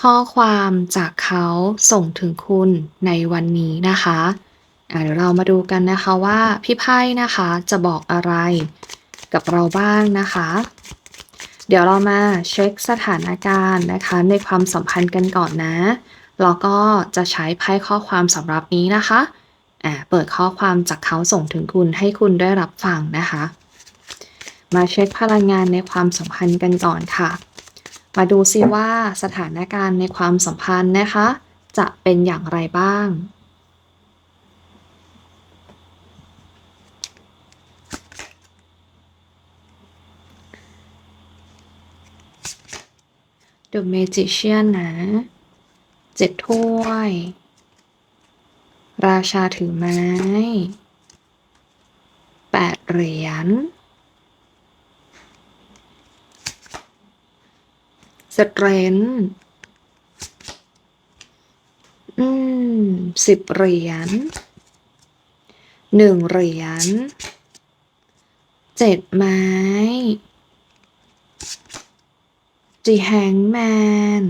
ข้อความจากเขาส่งถึงคุณในวันนี้นะคะะเดี๋ยวเรามาดูกันนะคะว่าพี่ไพ่นะคะจะบอกอะไรกับเราบ้างนะคะ เดี๋ยวเรามาเช็คสถานการณ์นะคะ ในความสัมพันธ์กันก่อนนะแล้วก็จะใช้ไพ่ข้อความสำหรับนี้นะคะอ่าเปิดข้อความจากเขาส่งถึงคุณให้คุณได้รับฟังนะคะ มาเช็คพลังงานในความสัมพันธ์กันก่อนค่ะ มาดูซิว่าสถานการณ์ในความสัมพันธ์นะคะ จะเป็นอย่างไรบ้าง The Magician นะเจ็ดถ้วย ราชาถือไม้แปดเหรียญ สเตรนท์อืมสิบเหรียญหนึ่งเหรียญเจ็ดไม้จีแฮงแมน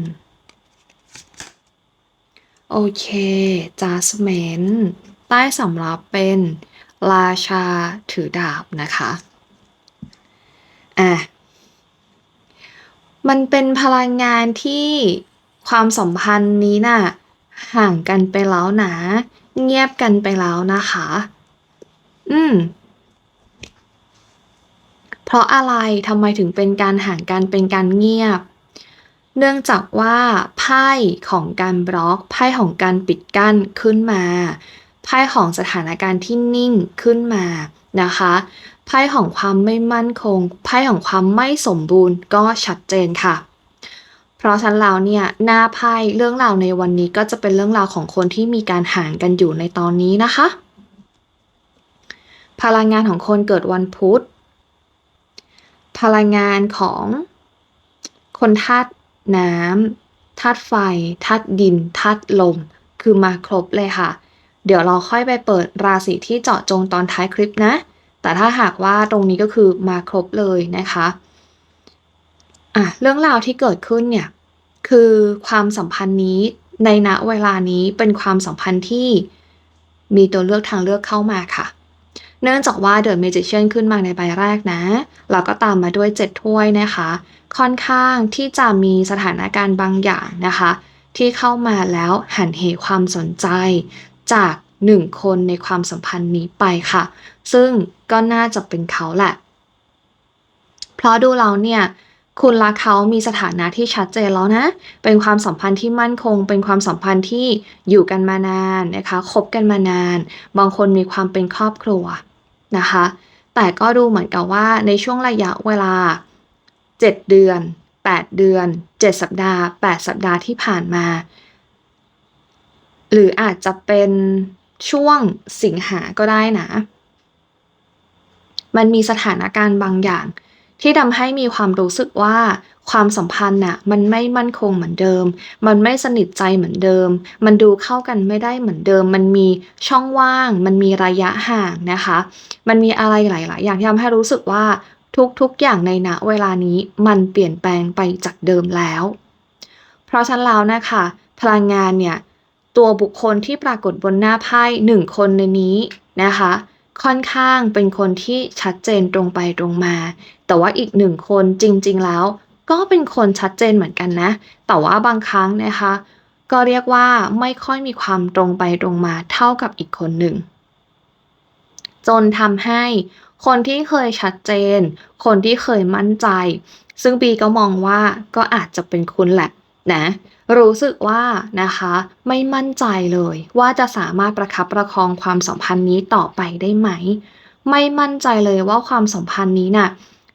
โอเค จาสเมน ใต้สำรับเป็น ราชาถือดาบนะคะ อะ มันเป็นพลังงานที่ความสัมพันธ์นี้น่ะ ห่างกันไปแล้วนะ เงียบกันไปแล้วนะคะ อืม เพราะอะไรทำไมถึงเป็นการห่างกันเป็นการเงียบ เนื่องจากว่าไพ่ของการบล็อกไพ่ของการปิดกั้นขึ้นมาไพ่ของสถานการณ์ที่นิ่งขึ้นมานะคะ ไพ่ของความไม่มั่นคง ไพ่ของความไม่สมบูรณ์ก็ชัดเจนค่ะ เพราะฉะนั้นแล้วเนี่ยหน้าไพ่เรื่องราวในวันนี้ก็จะเป็นเรื่องราวของคนที่มีการห่างกันอยู่ในตอนนี้นะคะ พลังงานของคนเกิดวันพุธ พลังงานของคนธาตุน้ำธาตุไฟธาตุดินธาตุลม คือมาครบเลยค่ะ เดี๋ยวเราค่อยไปเปิดราศีที่เจาะจงตอนท้ายคลิปนะ แต่ถ้าหากว่าตรงนี้ก็คือมาครบเลยนะคะอะเรื่องราวที่เกิดขึ้นเนี่ยคือความสัมพันธ์นี้ในณเวลานี้เป็นความสัมพันธ์ที่มีตัวเลือกทางเลือกเข้ามาค่ะ เนื่องจากว่าเดอะเมจิเชียนขึ้นมาในใบแรกนะ แล้วก็ตามมาด้วยเจ็ดถ้วยนะคะ ค่อนข้างที่จะมีสถานการณ์บางอย่างนะคะ ที่เข้ามาแล้วหันเหความสนใจ จาก หนึ่งคนในความสัมพันธ์นี้ไปค่ะ ซึ่งก็น่าจะเป็นเขาแหละ เพราะดูเราเนี่ยคุณรักเขามีสถานะที่ชัดเจนแล้วนะ เป็นความสัมพันธ์ที่มั่นคง เป็นความสัมพันธ์ที่อยู่กันมานานนะคะคบกันมานาน บางคนมีความเป็นครอบครัวนะคะ แต่ก็ดูเหมือนกับว่าในช่วงระยะเวลา 7 เดือน 8 เดือน 7 สัปดาห์ 8 สัปดาห์ที่ผ่านมา หรืออาจจะเป็น ช่วงสิงหาก็ได้นะ มันมีสถานการณ์บางอย่าง ที่ทำให้มีความรู้สึกว่าความสัมพันธ์น่ะมันไม่มั่นคงเหมือนเดิม มันไม่สนิทใจเหมือนเดิม มันดูเข้ากันไม่ได้เหมือนเดิม มันมีช่องว่าง มันมีระยะห่างนะคะ มันมีอะไรหลาย ๆ อย่างที่ทำให้รู้สึกว่าทุก ๆ อย่างในณเวลานี้มันเปลี่ยนแปลงไปจากเดิมแล้ว เพราะฉะนั้นแล้วนะคะ พลังงานเนี่ย ตัวบุคคลที่ปรากฏบนหน้าไพ่หนึ่งคนในนี้นะคะ ค่อนข้างเป็นคนที่ชัดเจนตรงไปตรงมา แต่ว่าอีกหนึ่งคนจริง ๆ แล้ว ก็เป็นคนชัดเจนเหมือนกันนะ แต่ว่าบางครั้งนะคะ ก็เรียกว่าไม่ค่อยมีความตรงไปตรงมาเท่ากับอีกคนหนึ่ง จนทำให้คนที่เคยชัดเจน คนที่เคยมั่นใจ ซึ่งปีก็มองว่าก็อาจจะเป็นคุณแหละ นะรู้สึกว่านะคะไม่มั่นใจเลยว่าจะสามารถประคับประคองความสัมพันธ์นี้ต่อไปได้ไหม ไม่มั่นใจเลยว่าความสัมพันธ์นี้น่ะ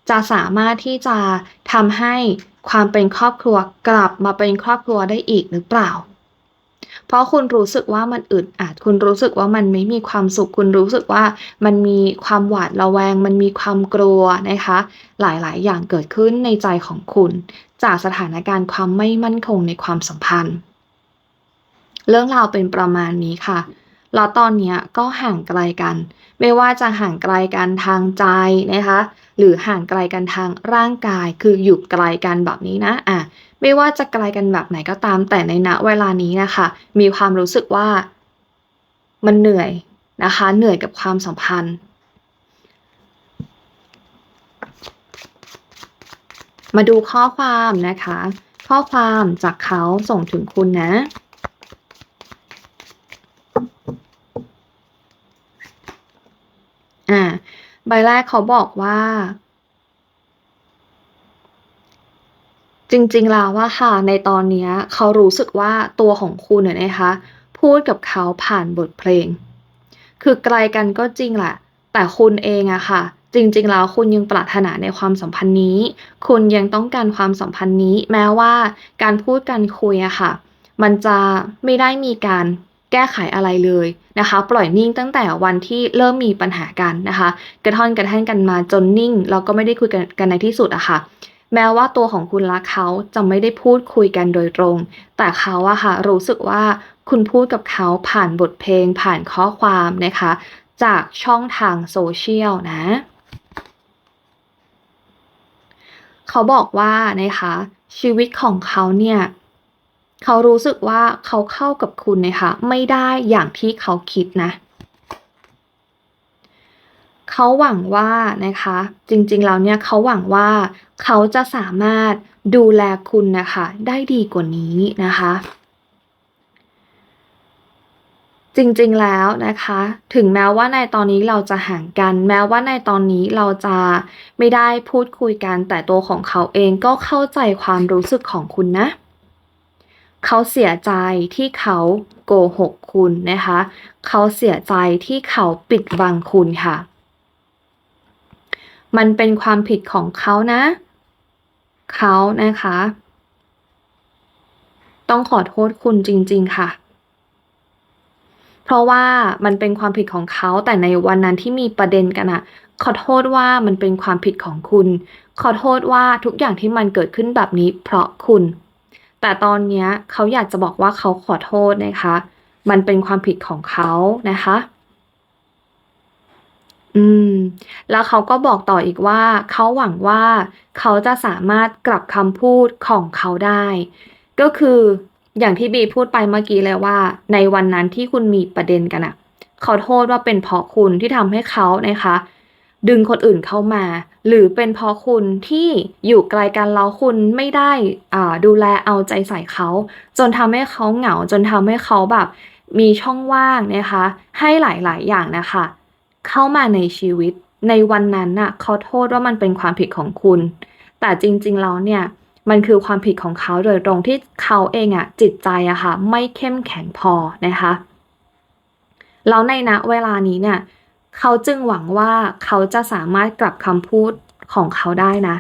จะสามารถที่จะทำให้ความเป็นครอบครัวกลับมาเป็นครอบครัวได้อีกหรือเปล่า ราะคุณรู้สึกว่ามันอึดอัด คุณรู้สึกว่ามันไม่มีความสุข คุณรู้สึกว่ามันมีความหวาดระแวง มันมีความกลัวนะคะ หลายๆ อย่างเกิดขึ้นในใจของคุณ จากสถานการณ์ความไม่มั่นคงในความสัมพันธ์ เรื่องราวเป็นประมาณนี้ค่ะ แล้วตอนนี้ก็ห่างไกลกัน ไม่ว่าจะห่างไกลกันทางใจนะคะ หรือห่างไกลกันทางร่างกาย คืออยู่ไกลกันแบบนี้นะอะไม่ว่าจะไกลกันแบบไหนก็ตาม แต่ในณเวลานี้นะคะ มีความรู้สึกว่ามันเหนื่อยนะคะ เหนื่อยกับความสัมพันธ์ มาดูข้อความนะคะ ข้อความจากเขาส่งถึงคุณนะ อ่า ใบแรกเขาบอกว่า จริงๆแล้วว่าค่ะในตอนนี้เขารู้สึกว่าตัวของคุณเนี่ยนะคะ พูดกับเขาผ่านบทเพลง คือไกลกันก็จริงแหละ แต่คุณเองอะค่ะ จริงๆแล้วคุณยังปรารถนาในความสัมพันธ์นี้ คุณยังต้องการความสัมพันธ์นี้ แม้ว่าการพูดการคุยอะค่ะ มันจะไม่ได้มีการ แก้ไขอะไรเลยนะคะ ปล่อยนิ่งตั้งแต่วันที่เริ่มมีปัญหากันนะคะ กระท่อนกระแท่นกันมาจนนิ่งแล้วก็ไม่ได้คุยกันกันในที่สุดอะค่ะ แม้ว่าตัวของคุณและเขาจะไม่ได้พูดคุยกันโดยตรง แต่เขาอะค่ะรู้สึกว่าคุณพูดกับเขาผ่านบทเพลง ผ่านข้อความนะคะ จากช่องทางโซเชียลนะเขาบอกว่านะคะชีวิตของเขาเนี่ย เขารู้สึกว่าเขาเข้ากับคุณนะคะไม่ได้อย่างที่เขาคิดนะ เขาหวังว่านะคะ จริงๆแล้วเนี่ยเขาหวังว่าเขาจะสามารถดูแลคุณนะคะ ได้ดีกว่านี้นะคะ จริงๆแล้วนะคะ ถึงแม้ว่าในตอนนี้เราจะห่างกัน แม้ว่าในตอนนี้เราจะไม่ได้พูดคุยกันแต่ตัวของเขาเองก็เข้าใจความรู้สึกของคุณนะ เขาเสียใจที่เขาโกหกคุณนะคะ เขาเสียใจที่เขาปิดบังคุณค่ะ มันเป็นความผิดของเขานะ เขานะคะ ต้องขอโทษคุณจริง ๆ ค่ะ เพราะว่ามันเป็นความผิดของเขาแต่ในวันนั้นที่มีประเด็นกันอะขอโทษว่ามันเป็นความผิดของคุณ ขอโทษว่าทุกอย่างที่มันเกิดขึ้นแบบนี้เพราะคุณ แต่ตอนนี้เขาอยากจะบอกว่าเขาขอโทษนะคะ มันเป็นความผิดของเขานะคะ อืม แล้วเขาก็บอกต่ออีกว่า เขาหวังว่าเขาจะสามารถกลับคำพูดของเขาได้ ก็คืออย่างที่บีพูดไปเมื่อกี้เลยว่า ในวันนั้นที่คุณมีประเด็นกันอะขอโทษว่าเป็นเพราะคุณที่ทำให้เขานะคะ ดึงคนอื่นเข้ามา หรือเป็นเพราะคุณที่อยู่ไกลกันแล้วคุณไม่ได้อ่าดูแลเอาใจใส่เขา จนทำให้เขาเหงาจนทำให้เขาแบบมีช่องว่างนะคะ ให้หลาย ๆ อย่างนะคะ เข้ามาในชีวิตในวันนั้นน่ะเขาโทษว่ามันเป็นความผิดของคุณ แต่จริง ๆ แล้วเนี่ยมันคือความผิดของเขาโดยตรงที่เขาเองอะจิตใจอะค่ะไม่เข้มแข็งพอนะคะแล้วในณเวลานี้เนี่ย เขาจึงหวังว่าเขาจะสามารถกลับคำพูดของเขาได้นะ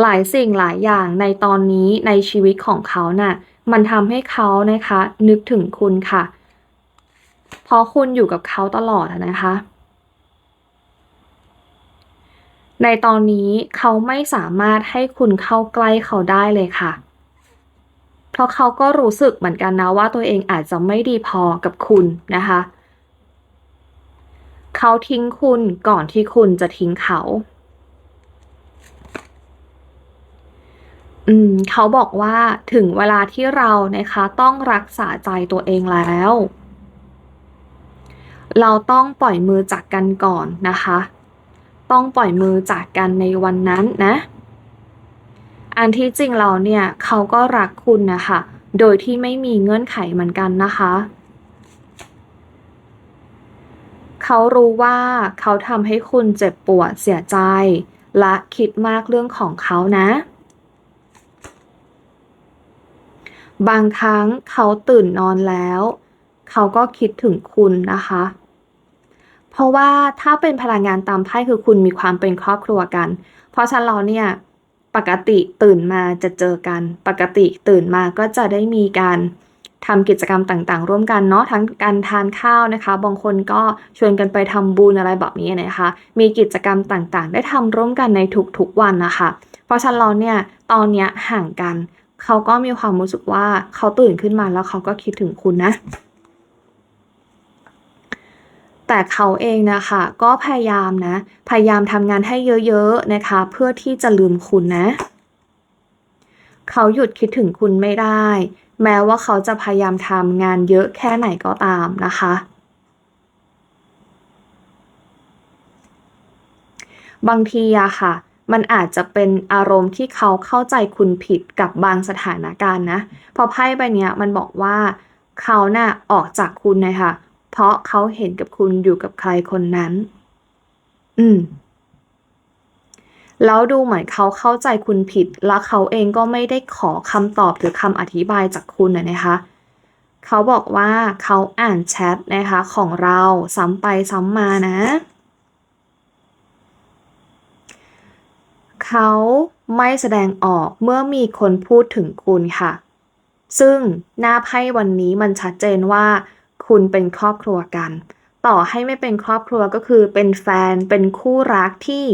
หลายสิ่งหลายอย่างในตอนนี้ในชีวิตของเขาน่ะ มันทำให้เขานะคะ นึกถึงคุณค่ะ เพราะคุณอยู่กับเขาตลอดนะคะ ในตอนนี้เขาไม่สามารถให้คุณเข้าใกล้เขาได้เลยค่ะ เพราะเขาก็รู้สึกเหมือนกันนะว่าตัวเองอาจจะไม่ดีพอกับคุณนะคะ เขาทิ้งคุณก่อนที่คุณจะทิ้งเขา อืม เขาบอกว่าถึงเวลาที่เรานะคะต้องรักษาใจตัวเองแล้ว เราต้องปล่อยมือจากกันก่อนนะคะ ต้องปล่อยมือจากกันในวันนั้นนะ อันที่จริงเราเนี่ยเขาก็รักคุณนะคะ โดยที่ไม่มีเงื่อนไขเหมือนกันนะคะ เขารู้ว่าเขาทำให้คุณเจ็บปวดเสียใจ และคิดมากเรื่องของเขานะ บางครั้งเขาตื่นนอนแล้ว เขาก็คิดถึงคุณนะคะ เพราะว่าถ้าเป็นพลังงานตามไพ่คือคุณมีความเป็นครอบครัวกัน เพราะฉะนั้นเราเนี่ย ปกติตื่นมาจะเจอกัน ปกติตื่นมาก็จะได้มีการทำกิจกรรมต่างๆ ร่วมกันเนาะทั้งการทานข้าวนะคะ บางคนก็ชวนกันไปทำบุญอะไรแบบนี้นะคะ มีกิจกรรมต่างๆ ได้ทำร่วมกันในทุกๆวันนะคะ เพราะฉะนั้นเราเนี่ยตอนเนี้ยห่างกัน เขาก็มีความรู้สึกว่าเขาตื่นขึ้นมาแล้วเขาก็คิดถึงคุณนะ แต่เขาเองนะคะก็พยายามนะ พยายามทำงานให้เยอะๆนะคะ เพื่อที่จะลืมคุณนะ เขาหยุดคิดถึงคุณไม่ได้ แม้ว่าเขาจะพยายามทำงานเยอะแค่ไหนก็ตามนะคะ บางทีอะค่ะมันอาจจะเป็นอารมณ์ที่เขาเข้าใจคุณผิดกับบางสถานการณ์นะ พอไพ่ใบเนี้ยมันบอกว่าเขาน่ะออกจากคุณนะคะ เพราะเขาเห็นกับคุณอยู่กับใครคนนั้น อืม แล้วดูเหมือนเขาเข้าใจคุณผิด แล้วเขาเองก็ไม่ได้ขอคำตอบหรือคำอธิบายจากคุณนะนะคะ เขาบอกว่าเขาอ่านแชทนะคะของเราซ้ำไปซ้ำมานะ เขาไม่แสดงออกเมื่อมีคนพูดถึงคุณค่ะ ซึ่งหน้าไพ่วันนี้มันชัดเจนว่า คุณเป็นครอบครัวกัน ต่อให้ไม่เป็นครอบครัวก็คือเป็นแฟนเป็นคู่รักที่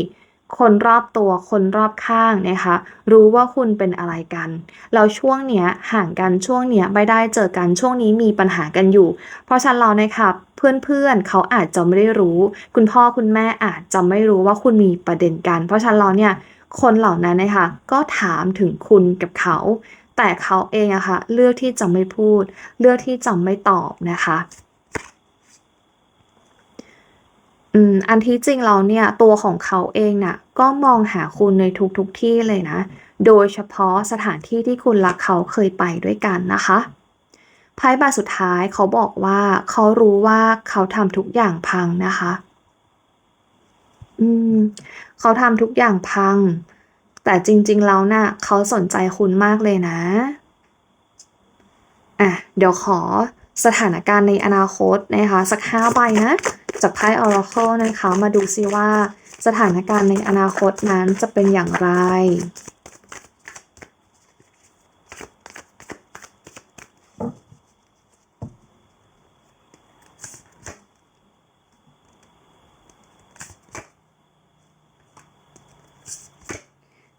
คนรอบตัวคนรอบข้างนะคะรู้ว่าคุณเป็นอะไรกันแล้วช่วงเนี้ยห่างกันช่วงเนี้ยไม่ได้เจอกันช่วงนี้มีปัญหากันอยู่ เพราะฉะนั้นเรานะคะเพื่อนๆเขาอาจจะไม่ได้รู้ คุณพ่อคุณแม่อาจจะไม่รู้ว่าคุณมีประเด็นกัน เพราะฉะนั้นเราเนี่ยคนเหล่านั้นนะคะก็ถามถึงคุณกับเขา แต่เขาเองอะคะ่ะเลือกที่จะไม่พูด เลือกที่จะไม่ตอบนะคะอืมอันที่จริงเราเนี่ยตัวของเขาเองน่ะก็มองหาคุณในทุกๆทที่เลยนะ โดยเฉพาะสถานที่ที่คุณรักเขาเคยไปด้วยกันนะคะไพ่ใบสุดท้ายเขาบอกว่าเขารู้ว่าเขาทำทุกอย่างพังนะคะ อืม เขาทำทุกอย่างพัง แต่จริงๆแล้วนะ่ะเขาสนใจคุณมากเลยนะ อะ เดี๋ยวขอสถานการณ์ในอนาคตนะคะ สักห้าใบนะ จากไพ่ Oracle นะคะ มาดูซิว่าสถานการณ์ในอนาคตนั้นจะเป็นอย่างไร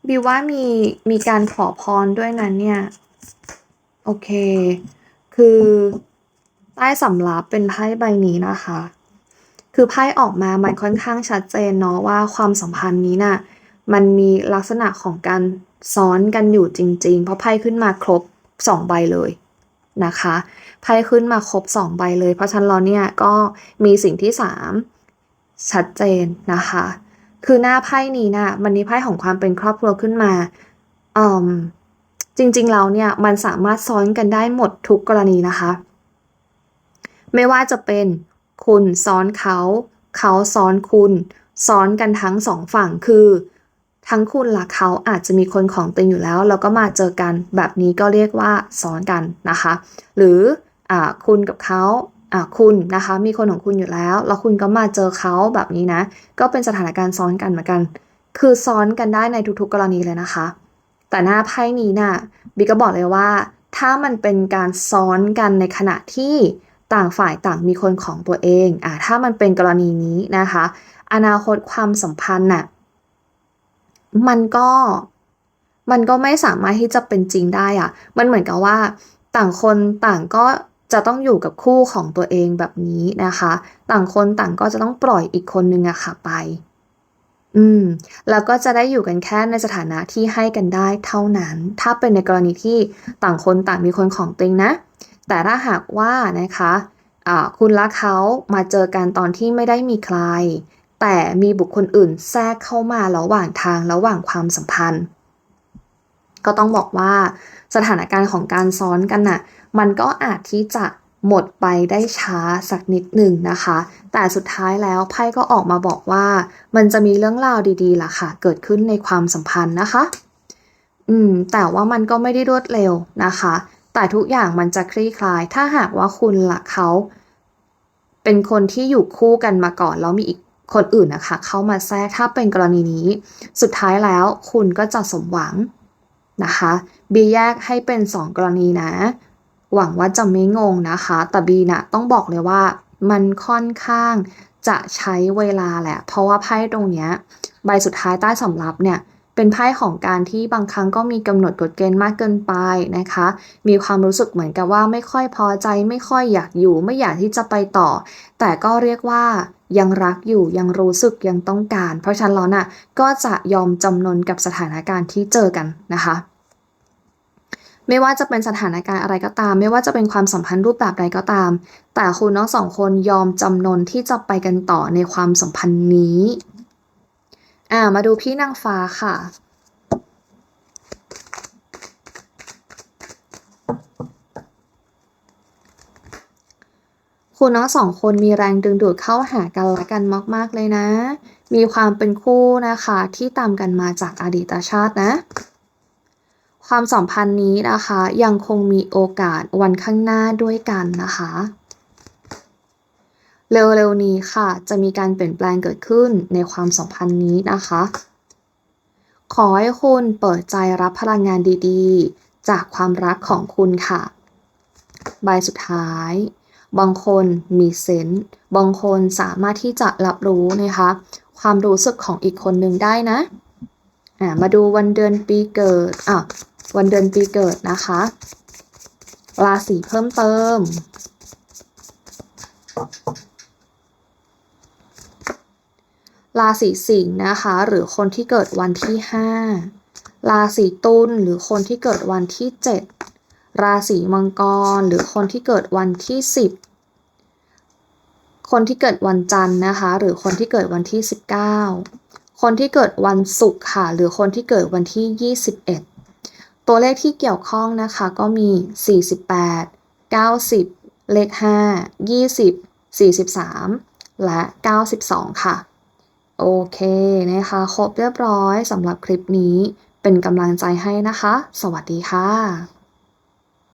บิวว่ามีมีการขอพรด้วยนั้นเนี่ย โอเค คือใต้สำรับเป็นไพ่ใบนี้นะคะ คือไพ่ออกมามันค่อนข้างชัดเจนเนาะว่าความสัมพันธ์นี้นะ่ะมันมีลักษณะของการซ้อนกันอยู่จริง ๆ เพราะไพ่ขึ้นมาครบสองใบเลยนะคะไพ่ขึ้นมาครบสองใบเลย เพราะฉะนั้นเราเนี่ยก็มีสิ่งที่สามชัดเจนนะคะ คือหน้าไพ่นี้นะ่ะมันมีไพ่ของความเป็นครอบครัวขึ้นมาอืมจริงๆเราเนี่ยมันสามารถซ้อนกันได้หมดทุกกรณีนะคะ ไม่ว่าจะเป็นคุณซ้อนเขา เขาซ้อนคุณ ซ้อนกันทั้งสองฝั่งคือ ทั้งคุณและเขาอาจจะมีคนของตัวอยู่แล้ว แล้วก็มาเจอกันแบบนี้ก็เรียกว่าซ้อนกันนะคะ หรืออคุณกับเขา อะคุณนะคะ มีคนของคุณอยู่แล้ว แล้วคุณก็มาเจอเขาแบบนี้นะ ก็เป็นสถานการณ์ซ้อนกันเหมือนกัน คือซ้อนกันได้ในทุกๆกรณีเลยนะคะ แต่หน้าไพ่นี้นะ่ะบีก็บอกเลยว่า ถ้ามันเป็นการซ้อนกันในขณะที่ต่างฝ่ายต่างมีคนของตัวเองอะถ้ามันเป็นกรณีนี้นะคะ อนาคตความสัมพันธ์น่ะมันก็มันก็ไม่สามารถที่จะเป็นจริงได้อะมันเหมือนกับว่า ต่างคนต่างก็ จะต้องอยู่กับคู่ของตัวเองแบบนี้นะคะ ต่างคนต่างก็จะต้องปล่อยอีกคนนึงอะค่ะไป อืม แล้วก็จะได้อยู่กันแค่ในสถานะที่ให้กันได้เท่านั้น ถ้าเป็นในกรณีที่ต่างคนต่างมีคนของตัวเองนะ แต่ถ้าหากว่านะคะะคุณรักเขามาเจอกันตอนที่ไม่ได้มีใคร แต่มีบุคคลอื่นแทรกเข้ามาระหว่างทางระหว่างความสัมพันธ์ ก็ต้องบอกว่าสถานการณ์ของการซ้อนกันน่ะ มันก็อาจที่จะหมดไปได้ช้าสักนิดหนึ่งนะคะ แต่สุดท้ายแล้วไพ่ก็ออกมาบอกว่า มันจะมีเรื่องราวดีๆล่ะค่ะ เกิดขึ้นในความสัมพันธ์นะคะ อืม แต่ว่ามันก็ไม่ได้รวดเร็วนะคะ แต่ทุกอย่างมันจะคลี่คลาย ถ้าหากว่าคุณละเขา เป็นคนที่อยู่คู่กันมาก่อนแล้วมีอีกคนอื่นนะคะ เข้ามาแทรกถ้าเป็นกรณีนี้ สุดท้ายแล้วคุณก็จะสมหวังนะคะบีแยกให้เป็น 2 กรณีนะ หวังว่าจะไม่งงนะคะ แต่บีนะต้องบอกเลยว่ามันค่อนข้างจะใช้เวลาแหละ เพราะว่าไพ่ตรงเนี้ยใบสุดท้ายใต้สำรับเนี่ยเป็นไพ่ของการที่บางครั้งก็มีกำหนดกฎเกณฑ์มากเกินไปนะคะ มีความรู้สึกเหมือนกับว่าไม่ค่อยพอใจ ไม่ค่อยอยากอยู่ ไม่อยากที่จะไปต่อ แต่ก็เรียกว่ายังรักอยู่ยังรู้สึกยังต้องการ เพราะฉะนั้นแล้วน่ะก็จะยอมจำนนกับสถานการณ์ที่เจอกันนะคะ ไม่ว่าจะเป็นสถานการณ์อะไรก็ตาม ไม่ว่าจะเป็นความสัมพันธ์รูปแบบใดก็ตาม แต่คุณทั้งสองคนยอมจำนนที่จะไปกันต่อในความสัมพันธ์นี้อ่ามาดูพี่นางฟ้าค่ะ คุณทั้งสองคนมีแรงดึงดูดเข้าหากันและกันมากๆเลยนะ มีความเป็นคู่นะคะที่ตามกันมาจากอดีตชาตินะ ความสัมพันธ์นี้นะคะ ยังคงมีโอกาสวันข้างหน้าด้วยกันนะคะ เร็วๆนี้ค่ะ จะมีการเปลี่ยนแปลงเกิดขึ้นในความสัมพันธ์นี้นะคะ ขอให้คุณเปิดใจรับพลังงานดีๆ จากความรักของคุณค่ะ ใบสุดท้าย บางคนมีเซนส์บางคนสามารถที่จะรับรู้นะคะ ความรู้สึกของอีกคนหนึ่งได้นะอ่ามาดูวันเดือนปีเกิดอะ วันเดือนปีเกิดนะคะ ราศีเพิ่มเติม ราศีสิงห์นะคะ หรือคนที่เกิดวันที่5ราศีตุลหรือคนที่เกิดวันที่7ราศีมังกรหรือคนที่เกิดวันที่10คนที่เกิดวันจันทร์นะคะ หรือคนที่เกิดวันที่19คนที่เกิดวันศุกร์ค่ะ หรือคนที่เกิดวันที่21 ตัวเลขที่เกี่ยวข้องนะคะก็มี 48 90 เลข 5 20 43 และ 92 ค่ะ โอเคนะคะ ครบเรียบร้อยสำหรับคลิปนี้เป็นกำลังใจให้นะคะ สวัสดีค่ะ